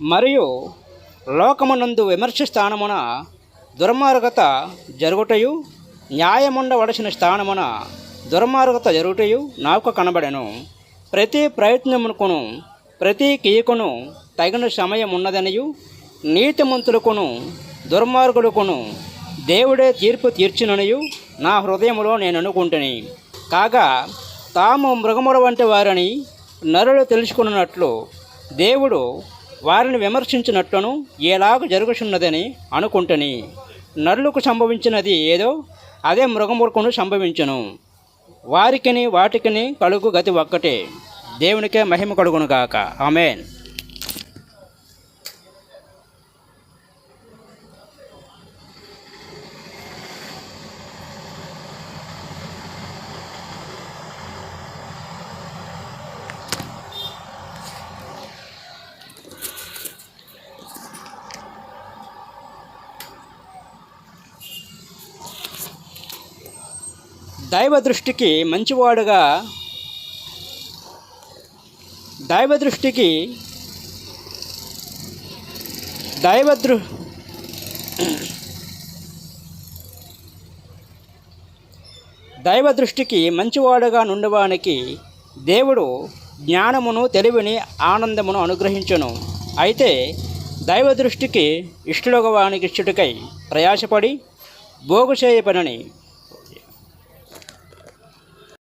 మరియు లోకమునందు విమర్శ స్థానమున దుర్మార్గత జరుగుటయు న్యాయముండవలసిన స్థానమున దుర్మార్గత జరుగుటయు నాకు కనబడెను. ప్రతి ప్రయత్నమునకును ప్రతి కీయకును తగిన సమయం ఉన్నదనియు నీతిమంతులకును దుర్మార్గులకును దేవుడే తీర్పు తీర్చుననియు నా హృదయములో నేను అనుకుంటుని కాగా తాము మృగముల వంటి వారని నరులు తెలుసుకున్నట్లు దేవుడు వారిని విమర్శించినట్లును ఎలాగ జరుగుచున్నదని అనుకుంటుని. నరులకు సంభవించినది ఏదో అదే మృగములకును సంభవించును. వారికిని వాటికిని కలుగు గతి ఒక్కటే. దేవునికే మహిమ కలుగునుగాక. ఆమెన్. దైవ దృష్టికి మంచివాడుగా దైవ దృష్టికి దైవ దృ దైవ దృష్టికి మంచివాడుగా నుండవానికి దేవుడు జ్ఞానమును తెలివిని ఆనందమును అనుగ్రహించును. అయితే దైవ దృష్టికి ఇష్టలోగవానికి ఇచ్చుటకై ప్రయాసపడి భోగు చేయ పనిని